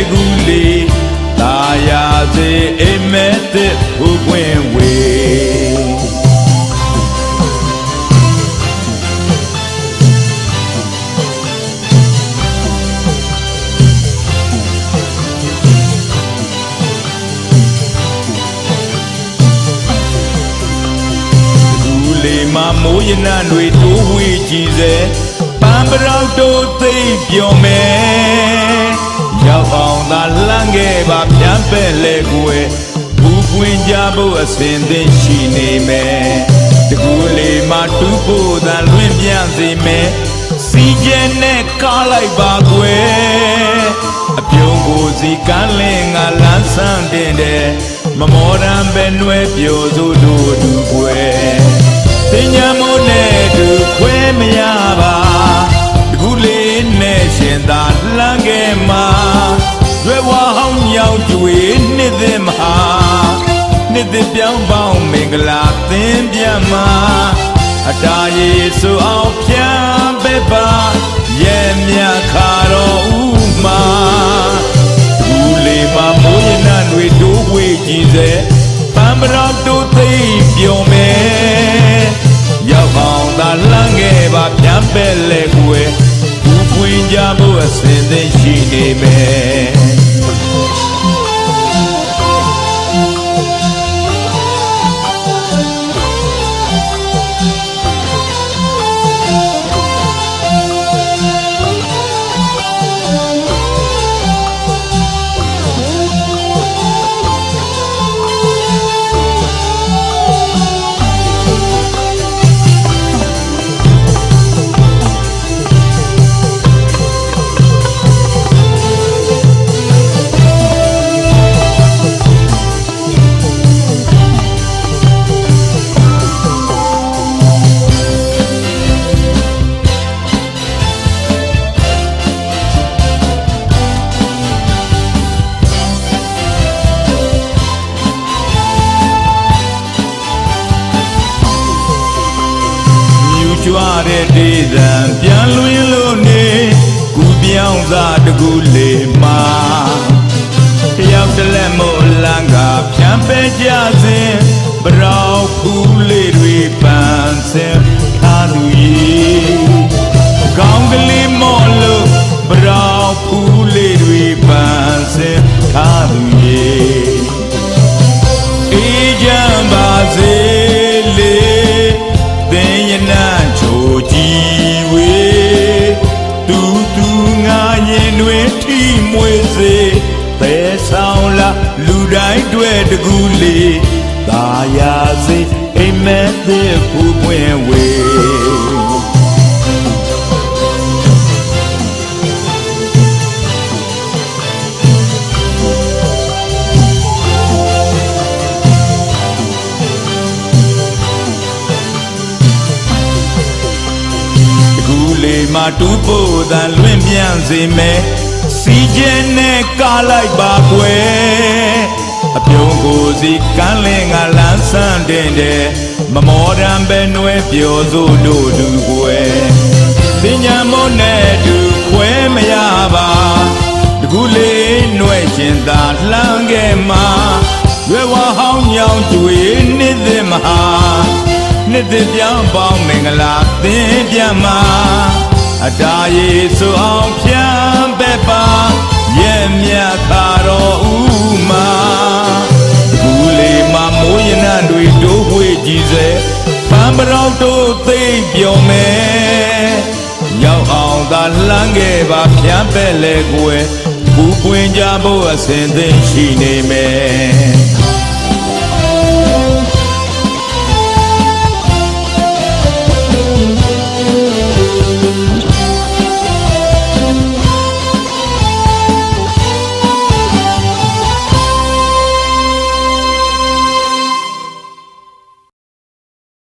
တကူလေးသာယာစေအိမ်မက်တဲ့ဟူပွင့်ဝေမမိုးရနံတွေတိုးဝေးကြည်စေပန်းပရောက်တို့သိပ်ပျော်မယ် ရောက်အောင်သာလမ်းခဲ့ပါပြန်ပဲ့လေကွယ်ဘူးပွင့်ကြဖို့အစဉ်သင့်ရှိနေမယ်တကူလေးမှတူဖို့သာလွင့်ပြန့်စေမယ်စီကျဲနဲ့ကားလိုက်ပါကွယ်အပြုံးကိုစီကန်းလင်းငါလန်းဆန်းတင်တယ်မမောရံပဲနွယ်ပြိုစုတို့တူကွယ်တင်ညာမို့နဲ့တူခွဲမရ နှစ်သက်ပြောင်းပေါင်းမင်္ဂလာသင်ပြန်မှာအတားရည်ဆိုအောင်ပြန်ပဲပါရဲ့မြခါတော်ဥမာဘူးလေးမမိုးရနံတွေတိုးဝေးကြည့်စေပန်းပရောက်တို့သိပ်ပြောမယ်ရောက်အောင်သာလမ်းခဲ့ပါပြန်ပဲလေကွယ်ဘူးပွင့်ကြဖို့အစဉ်သင့်ရှိနေမယ် ကြွတဲ့ဒေသံပြန်လွင်လို့နေကူပြောင်းစားတကူလေးမှာတယောက်တလက်မို့လန်းကဖြံပဲကြစဉ်ဘရောက်ဖူးလေးတွေပန်းစင်ထားသူကြီးကောင်းကလေးမော့လို့ဘရောက်ဖူးလေးတွေပန်းစင်ထားသူ တိုင်းတွေ့တကူလေးသာယာစေအိမ်မက်သေးဖူးပွင့်ဝေတကူလေးမှတူဖို့သာလွင့်ပြန်စေမယ်စီကျဲနဲ့ကားလိုက်ပါကွယ် အပြုံးကိုစီကန်းလင်းငါလန်းဆန်းတင်တယ်မမောရံပဲနွယ်ပြောစို့တို့တူကွယ်ပညာမို့နဲ့တူခွဲမရပါတကူလေးနွယ်ကျင်သာလှမ်းခဲ့မှာရွယ်ဝဟောင်းညောင်းကျွေနှစ်သက်မဟာနှစ်သက်ပြောင်းပေါင်းမင်္ဂလာသင်ပြန်မှာအတားရည်ဆိုအောင်ဖြန်းပဲပါ ရဲ့မြတ်ခါတော်ဥမာတကူလေးမမိုးရနံတွေတိုးဝေးကြည်စေပန်းပရောက်တို့သိပ်ပြောမယ်ရောက်အောင်သာလှမ်းခဲ့ပါဖြန်းပဲ့လေကွယ်ဘူးပွင့်ကြဖို့အစဉ်သင်ရှိနေမယ်